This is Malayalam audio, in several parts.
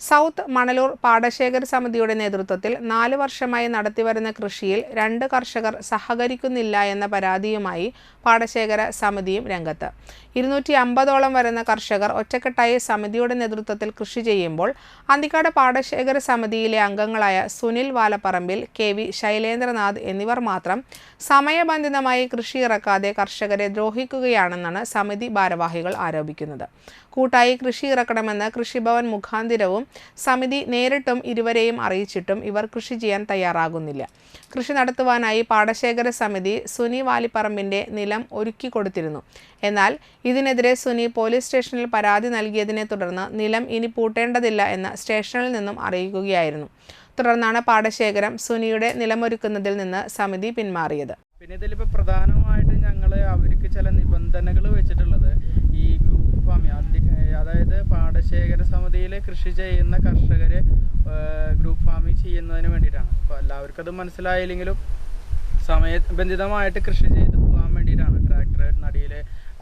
സൗത്ത് മണലൂർ പാടശേഖര സമിതിയുടെ നേതൃത്വത്തിൽ നാല് വർഷമായി നടത്തിവരുന്ന കൃഷിയിൽ രണ്ട് കർഷകർ സഹകരിക്കുന്നില്ല എന്ന പരാതിയുമായി പാടശേഖര സമിതിയും രംഗത്ത്. ഇരുന്നൂറ്റി അമ്പതോളം വരുന്ന കർഷകർ ഒറ്റക്കെട്ടായി സമിതിയുടെ നേതൃത്വത്തിൽ കൃഷി ചെയ്യുമ്പോൾ അന്തിക്കാട് പാടശേഖര സമിതിയിലെ അംഗങ്ങളായ സുനിൽ വാലപ്പറമ്പിൽ കെ വി ശൈലേന്ദ്രനാഥ് എന്നിവർ മാത്രം സമയബന്ധിതമായി കൃഷി ഇറക്കാതെ കർഷകരെ ദ്രോഹിക്കുകയാണെന്നാണ് സമിതി ഭാരവാഹികൾ ആരോപിക്കുന്നത്. കൂട്ടായി കൃഷി ഇറക്കണമെന്ന് കൃഷിഭവൻ മുഖാന്തിരവും സമിതി നേരിട്ടും ഇരുവരെയും അറിയിച്ചിട്ടും ഇവർ കൃഷി ചെയ്യാൻ തയ്യാറാകുന്നില്ല. കൃഷി നടത്തുവാനായി പാടശേഖര സമിതി സുനി വാലിപ്പറമ്പിന്റെ നിലം ഒരുക്കി കൊടുത്തിരുന്നു. എന്നാൽ ഇതിനെതിരെ സുനി പോലീസ് സ്റ്റേഷനിൽ പരാതി നൽകിയതിനെ തുടർന്ന് നിലം ഇനി പൂട്ടേണ്ടതില്ല എന്ന് സ്റ്റേഷനിൽ നിന്നും അറിയിക്കുകയായിരുന്നു. തുടർന്നാണ് പാടശേഖരം സുനിയുടെ നിലമൊരുക്കുന്നതിൽ നിന്ന് സമിതി പിന്മാറിയത്. പിന്നെ ഇതിലിപ്പോൾ പ്രധാനമായിട്ട് ഞങ്ങൾ അവർക്ക് ചില നിബന്ധനകൾ വെച്ചിട്ടുള്ളത് ഈ ഗ്രൂപ്പ് ഫാമിംഗ് പാടശേഖര സമിതിയിൽ കൃഷി ചെയ്യുന്ന കർഷകർ ഗ്രൂപ്പ് ഫാമിംഗ് ചെയ്യുന്നതിന് വേണ്ടിയിട്ടാണ്. അപ്പോൾ എല്ലാവർക്കും അത് മനസ്സിലായില്ലെങ്കിലും സമയബന്ധിതമായിട്ട് കൃഷി ചെയ്ത് പോകാൻ വേണ്ടിയിട്ടാണ്. ട്രാക്ടർ നടിയിൽ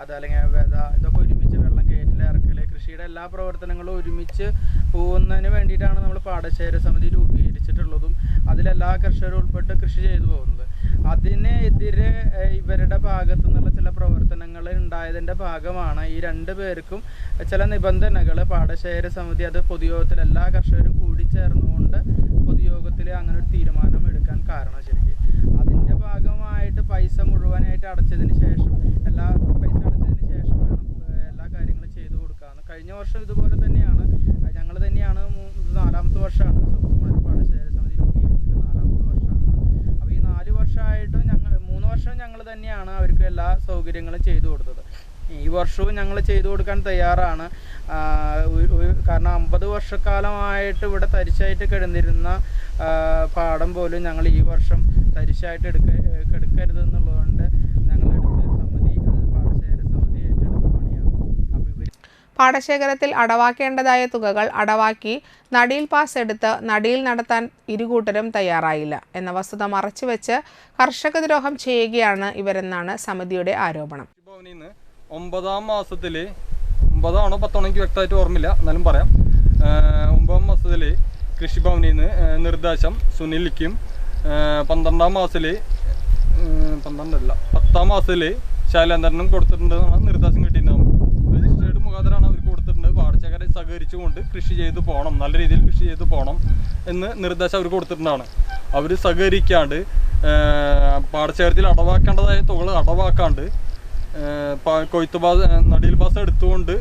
അതല്ലെങ്കിൽ വിത ഇതൊക്കെ ഒരുമിച്ച് വെള്ളം കയറ്റിൽ ഇറക്കൽ കൃഷിയുടെ എല്ലാ പ്രവർത്തനങ്ങളും ഒരുമിച്ച് പോകുന്നതിന് വേണ്ടിയിട്ടാണ് നമ്മൾ പാടശേഖര സമിതി രൂപീകരിച്ചിട്ടുള്ളതും അതിലെല്ലാ കർഷകരും ഉൾപ്പെട്ട് കൃഷി ചെയ്തു പോകുന്നത്. അതിനെതിരെ ഇവരുടെ ഭാഗത്തു നിന്നുള്ള ചില പ്രവർത്തനങ്ങൾ ഉണ്ടായതിന്റെ ഭാഗമാണ്. ഈ രണ്ട് പേർക്കും ചില നിബന്ധനകൾ പാടശേഖര സമിതി അത് പൊതുയോഗത്തിൽ എല്ലാ കർഷകരും കൂടി ചേർന്നുകൊണ്ട് പൊതുയോഗത്തിൽ അങ്ങനെ ഒരു തീരുമാനം എടുക്കാൻ കാരണം ശരിക്കും. അതിന്റെ ഭാഗമായിട്ട് പൈസ മുഴുവനായിട്ട് അടച്ചതിന് ശേഷം എല്ലാ പൈസ അടച്ചതിന് ശേഷം വേണം എല്ലാ കാര്യങ്ങളും ചെയ്തു കൊടുക്കാമെന്ന് കഴിഞ്ഞ വർഷം ഇതുപോലെ തന്നെയാണ് ഞങ്ങൾ തന്നെയാണ് മൂ- ഇത് നാലാമത്തെ വർഷമാണ് സൗത്തുമാരി പാടശേഖര സമിതി രൂപീകരിച്ചിട്ട് നാലാമത്തെ വർഷമാണ് അപ്പോൾ ഈ നാല് വർഷമായിട്ടും ഞങ്ങൾ മൂന്ന് വർഷം ഞങ്ങൾ തന്നെയാണ് അവർക്ക് എല്ലാ സൗകര്യങ്ങളും ചെയ്തു കൊടുത്തത്. ഈ വർഷവും ഞങ്ങൾ ചെയ്തു കൊടുക്കാൻ തയ്യാറാണ്. കാരണം അമ്പത് വർഷക്കാലമായിട്ട് ഇവിടെ തരിശായിട്ട് കിടന്നിരുന്ന പാടം പോലും ഞങ്ങൾ ഈ വർഷം തരിശായിട്ട് എടുക്ക എടുക്കരുതെന്നുള്ളതുകൊണ്ട് ഞങ്ങൾ എടുത്ത് സമിതി അത് പാടശേഖര സമിതി ഏറ്റെടുത്ത പണിയാണ് അപ്പോൾ ഇവർ പാടശേഖരത്തിൽ അടവാക്കേണ്ടതായ തുകകൾ അടവാക്കി നടിയിൽ പാസ് എടുത്ത് നടിയിൽ നടത്താൻ ഇരുകൂട്ടരും തയ്യാറായില്ല എന്ന വസ്തുത മറച്ചുവെച്ച് കർഷക ദ്രോഹം ചെയ്യുകയാണ് ഇവരെന്നാണ് സമിതിയുടെ ആരോപണം. ഒമ്പതാം മാസത്തിൽ ഒമ്പതാണോ പത്താണോ എനിക്ക് വ്യക്തമായിട്ട് ഓർമ്മയില്ല എന്നാലും പറയാം. ഒമ്പതാം മാസത്തിൽ കൃഷിഭവനിൽ നിന്ന് നിർദ്ദേശം സുനിലിക്കും പന്ത്രണ്ടാം മാസത്തിൽ പന്ത്രണ്ടല്ല പത്താം മാസത്തിൽ ശൈലേന്ദ്രനും കൊടുത്തിട്ടുണ്ടെന്നാണ് നിർദ്ദേശം കിട്ടിയിട്ടുണ്ടാവും രജിസ്ട്രേഡ് മുഖാന്തരമാണ് അവർക്ക് കൊടുത്തിട്ടുണ്ട് പാടശേഖരെ സഹകരിച്ചുകൊണ്ട് കൃഷി ചെയ്തു പോകണം നല്ല രീതിയിൽ കൃഷി ചെയ്തു പോകണം എന്ന് നിർദ്ദേശം അവർ കൊടുത്തിട്ടുണ്ടാണ്. അവർ സഹകരിക്കാണ്ട് പാടശേഖരത്തിൽ അടവാക്കേണ്ടതായ തുകൾ അടവാക്കാണ്ട് കൊയ്ത്ത് പാസ് നടിയിൽ പാസ് എടുത്തുകൊണ്ട്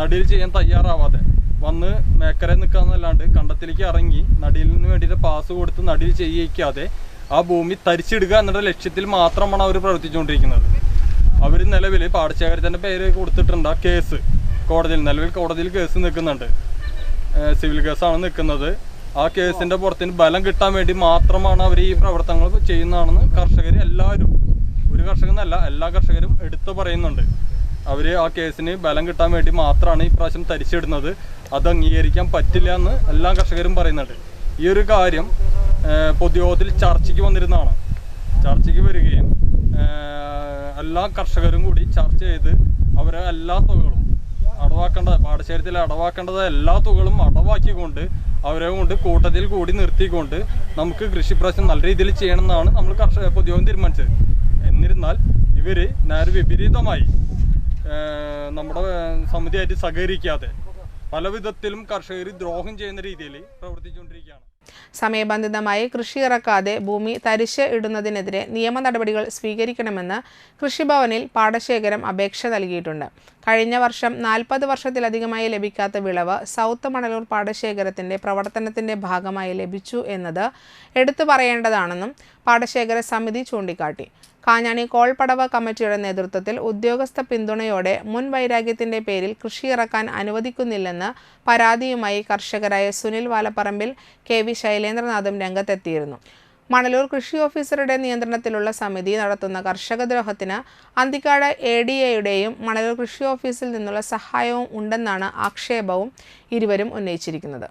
നടിയിൽ ചെയ്യാൻ തയ്യാറാവാതെ വന്ന് മേക്കരെ നിൽക്കാന്നല്ലാണ്ട് കണ്ടത്തിലേക്ക് ഇറങ്ങി നടിയിലിന് വേണ്ടിയിട്ട് പാസ് കൊടുത്ത് നടിയിൽ ചെയ്യിക്കാതെ ആ ഭൂമി തരിച്ചിടുക എന്നുള്ള ലക്ഷ്യത്തിൽ മാത്രമാണ് അവർ പ്രവർത്തിച്ചുകൊണ്ടിരിക്കുന്നത്. അവർ നിലവിൽ പാടശേഖരത്തിന്റെ പേര് കൊടുത്തിട്ടുണ്ട് കേസ്. കോടതിയിൽ നിലവിൽ കോടതിയിൽ കേസ് നിൽക്കുന്നുണ്ട്. സിവിൽ കേസാണ് നിൽക്കുന്നത്. ആ കേസിന്റെ പുറത്തിന് ബലം കിട്ടാൻ വേണ്ടി മാത്രമാണ് അവർ ഈ പ്രവർത്തനങ്ങൾ ചെയ്യുന്നതാണെന്ന് കർഷകർ എല്ലാവരും ഒരു കർഷകനല്ല എല്ലാ കർഷകരും എടുത്തു പറയുന്നുണ്ട്. അവർ ആ കേസിന് ബലം കിട്ടാൻ വേണ്ടി മാത്രമാണ് ഈ പ്രാവശ്യം തരിച്ചിടുന്നത് അത് അംഗീകരിക്കാൻ പറ്റില്ല എന്ന് എല്ലാ കർഷകരും പറയുന്നുണ്ട്. ഈ ഒരു കാര്യം പൊതുയോഗത്തിൽ ചർച്ചയ്ക്ക് വന്നിരുന്നതാണ്. ചർച്ചയ്ക്ക് വരികയും എല്ലാ കർഷകരും കൂടി ചർച്ച ചെയ്ത് അവരെ എല്ലാ തുകകളും അടവാക്കേണ്ട പാടശേരത്തിൽ അടവാക്കേണ്ടത് എല്ലാ തുകളും അടവാക്കിക്കൊണ്ട് അവരെ കൊണ്ട് കൂട്ടത്തിൽ കൂടി നിർത്തിക്കൊണ്ട് നമുക്ക് കൃഷി പ്രശ്നം നല്ല രീതിയിൽ ചെയ്യണമെന്നാണ് നമ്മൾ കർഷക പൊതുയോഗം തീരുമാനിച്ചത്. എന്നിരുന്നാൽ ഇവർ നേരെ വിപരീതമായി നമ്മുടെ സമിതിയായിട്ട് സഹകരിക്കാതെ പല വിധത്തിലും കർഷകർ ദ്രോഹം ചെയ്യുന്ന രീതിയിൽ പ്രവർത്തിച്ചുകൊണ്ടിരിക്കുകയാണ്. സമയബന്ധിതമായി കൃഷി ഇറക്കാതെ ഭൂമി തരിശ് ഇടുന്നതിനെതിരെ നിയമ നടപടികൾ സ്വീകരിക്കണമെന്ന് കൃഷിഭവനിൽ പാടശേഖരം അപേക്ഷ നൽകിയിട്ടുണ്ട്. കഴിഞ്ഞ വർഷം നാൽപ്പത് വർഷത്തിലധികമായി ലഭിക്കാത്ത വിളവ് സൗത്ത് മണലൂർ പാടശേഖരത്തിന്റെ പ്രവർത്തനത്തിന്റെ ഭാഗമായി ലഭിച്ചു എന്നത് എടുത്തു പറയേണ്ടതാണെന്നും പാടശേഖര സമിതി ചൂണ്ടിക്കാട്ടി. കാഞ്ഞാണി കോൾപടവ കമ്മിറ്റിയുടെ നേതൃത്വത്തിൽ ഉദ്യോഗസ്ഥ പിന്തുണയോടെ മുൻ വൈരാഗ്യത്തിന്റെ പേരിൽ കൃഷി ഇറക്കാൻ അനുവദിക്കുന്നില്ലെന്ന് പരാതിയുമായി കർഷകരായ സുനിൽ വാലപ്പറമ്പിൽ കെ വി ശൈലേന്ദ്രനാഥും രംഗത്തെത്തിയിരുന്നു. മണലൂർ കൃഷി ഓഫീസറുടെ നിയന്ത്രണത്തിലുള്ള സമിതി നടത്തുന്ന കർഷകദ്രോഹത്തിന് അന്തിക്കാട് എ ഡി എയുടെയും മണലൂർ കൃഷി ഓഫീസിൽ നിന്നുള്ള സഹായവും ഉണ്ടെന്നാണ് ആക്ഷേപവും ഇരുവരും ഉന്നയിച്ചിരിക്കുന്നത്.